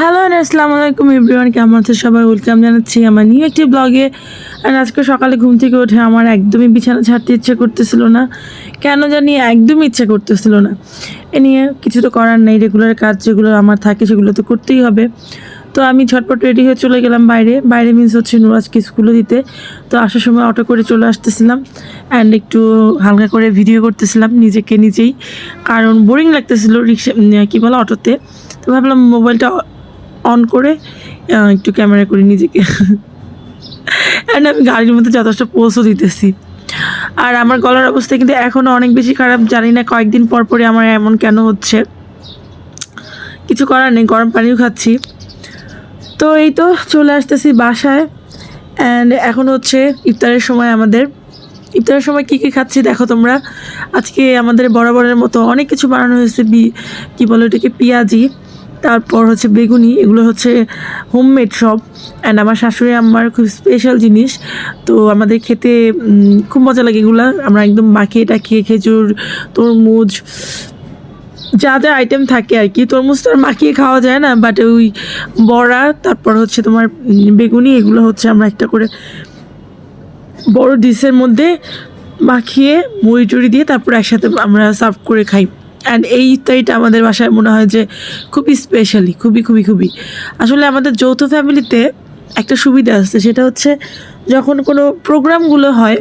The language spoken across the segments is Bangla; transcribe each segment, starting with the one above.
হ্যালো আসসালামু আলাইকুম এভরিওয়ান কেমন আছে সবাই? ওয়েলকাম জানাচ্ছি আমার নিউ একটি ব্লগে আর আজকে সকালে ঘুম থেকে উঠে আমার একদমই বিছানা ছাড়তে ইচ্ছে করতেছিল না। কেন জানি একদমই ইচ্ছে করতেছিল না। এ নিয়ে কিছু তো করার নেই। রেগুলার কাজ যেগুলো আমার থাকে সেগুলো তো করতেই হবে। তো আমি ঝটপট রেডি হয়ে চলে গেলাম বাইরে। বাইরে মিন্স হচ্ছে নুরাজকে স্কুলে দিতে। তো আসার সময় অটো করে চলে আসতেছিলাম। অ্যান্ড একটু হালকা করে ভিডিও করতেছিলাম নিজেকে নিজেই। কারণ বোরিং লাগতেছিল রিক্সা কী বলো, অটোতে। তো ভাবলাম মোবাইলটা অন করে একটু ক্যামেরা করি নিজেকে। অ্যান্ড আমি গাড়ির মধ্যে যথেষ্ট পোস্টও দিতেছি। আর আমার গলার অবস্থা কিন্তু এখনও অনেক বেশি খারাপ, জানি না কয়েকদিন পর পরে আমার এমন কেন হচ্ছে। কিছু করার নেই, গরম পানিও খাচ্ছি। তো এই তো চলে আসতেছি বাসায়। অ্যান্ড এখন হচ্ছে ইফতারের সময় আমাদের। ইফতারের সময় কী কী খাচ্ছি দেখো তোমরা। আজকে আমাদের বরাবরের মতো অনেক কিছু বানানো হয়েছে, বি কী বলো এটাকে পেঁয়াজি। তারপর হচ্ছে বেগুনি, এগুলো হচ্ছে হোমমেড সব। অ্যান্ড আমার শাশুড়ি আমার খুব স্পেশাল জিনিস। তো আমাদের খেতে খুব মজা লাগে এগুলো। আমরা একদম মাখিয়ে টাখিয়ে খেজুর, তরমুজ, যা যা আইটেম থাকে আর কি। তরমুজ তো আর মাখিয়ে খাওয়া যায় না বাট ওই বড়া, তারপর হচ্ছে তোমার বেগুনি, এগুলো হচ্ছে আমরা একটা করে বড় ডিশের মধ্যে মাখিয়ে, মুড়ি টুড়ি দিয়ে তারপর একসাথে আমরা সার্ভ করে খাই। অ্যান্ড এই ইফতারিটা আমাদের বাসায় মনে হয় যে খুবই স্পেশালি খুবই খুবই খুবই। আসলে আমাদের যৌথ ফ্যামিলিতে একটা সুবিধা আছে, সেটা হচ্ছে যখন কোনো প্রোগ্রামগুলো হয়,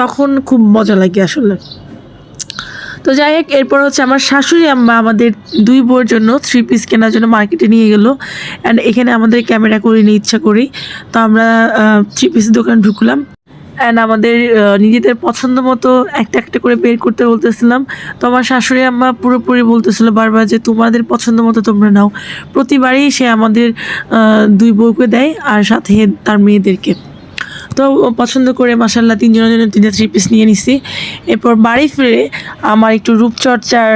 তখন খুব মজা লাগে আসলে। তো যাই হোক, এরপর হচ্ছে আমার শাশুড়ি আম্মা আমাদের দুই বউয়ের জন্য থ্রি পিস কেনার জন্য মার্কেটে নিয়ে গেলো। অ্যান্ড এখানে আমাদের ক্যামেরা করে নিয়ে ইচ্ছা করি। তো আমরা থ্রি পিস দোকান ঢুকলাম। অ্যান্ড আমাদের নিজেদের পছন্দ মতো একটা একটা করে বের করতে বলতেছিলাম। তো আমার শাশুড়ি আম্মা পুরোপুরি বলতেছিল বারবার যে, তোমাদের পছন্দ মতো তোমরা নাও। প্রতিবারই সে আমাদের দুই বউকে দেয় আর সাথে তার মেয়েদেরকে। তো পছন্দ করে মাসাল্লাহ তিনজনের জন্য তিনটা থ্রি পিস নিয়ে নিছি। এরপর বাড়ি ফিরে আমার একটু রূপচর্চার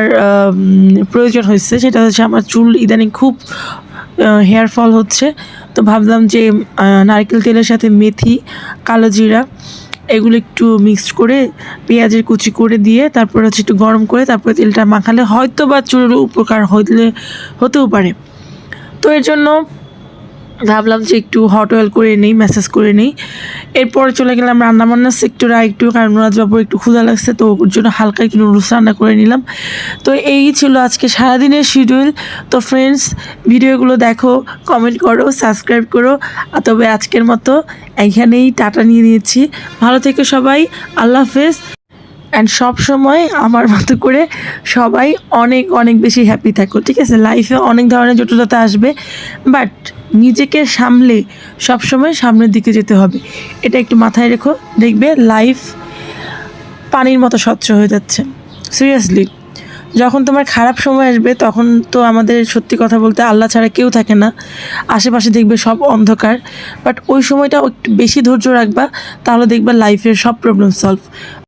প্রয়োজন হয়েছে। সেটা হচ্ছে আমার চুল ইদানিং খুব হেয়ার ফল হচ্ছে। তো ভাবলাম যে নারকেল তেলের সাথে মেথি, কালো জিরা, এগুলো একটু মিক্সড করে পেঁয়াজের কুচি করে দিয়ে তারপর হচ্ছে একটু গরম করে তারপরে তেলটা মাখালে হয়তো বা চুলের উপকার হইলে, হতেও পারে। তো এর জন্য ভাবলাম যে একটু হট অয়েল করে নিই ম্যাসেজ করে নিই। এরপর চলে গেলাম রান্নাবান্নার সেক্টরে একটু কারণ রাজবাবুর একটু ক্ষুধা লাগছে, তো ওর জন্য হালকা একটু নুডলস রান্না করে নিলাম। তো এই ছিল আজকে সারাদিনের শিডিউল তো ফ্রেন্ডস ভিডিওগুলো দেখো কমেন্ট করো সাবস্ক্রাইব করো। তবে আজকের মতো এখানেই টাটা নিয়ে নিয়েছি। ভালো থেকে সবাই, আল্লাহ হাফেজ। অ্যান্ড সব সময় আমার মতো করে সবাই অনেক অনেক বেশি হ্যাপি থাকো, ঠিক আছে? লাইফে অনেক ধরনের জটিলতা আসবে বাট নিজেকে সামলে সব সময় সামনের দিকে যেতে হবে। এটা একটু মাথায় রেখো, দেখবে লাইফ পানির মতো স্বচ্ছ হয়ে যাচ্ছে। সিরিয়াসলি যখন তোমার খারাপ সময় আসবে, তখন তো আমাদের সত্যি কথা বলতে আল্লাহ ছাড়া কেউ থাকে না। আশেপাশে দেখবে সব অন্ধকার বাট ওই সময়টা একটু বেশি ধৈর্য রাখবা, তাহলে দেখবা লাইফের সব প্রবলেম সলভ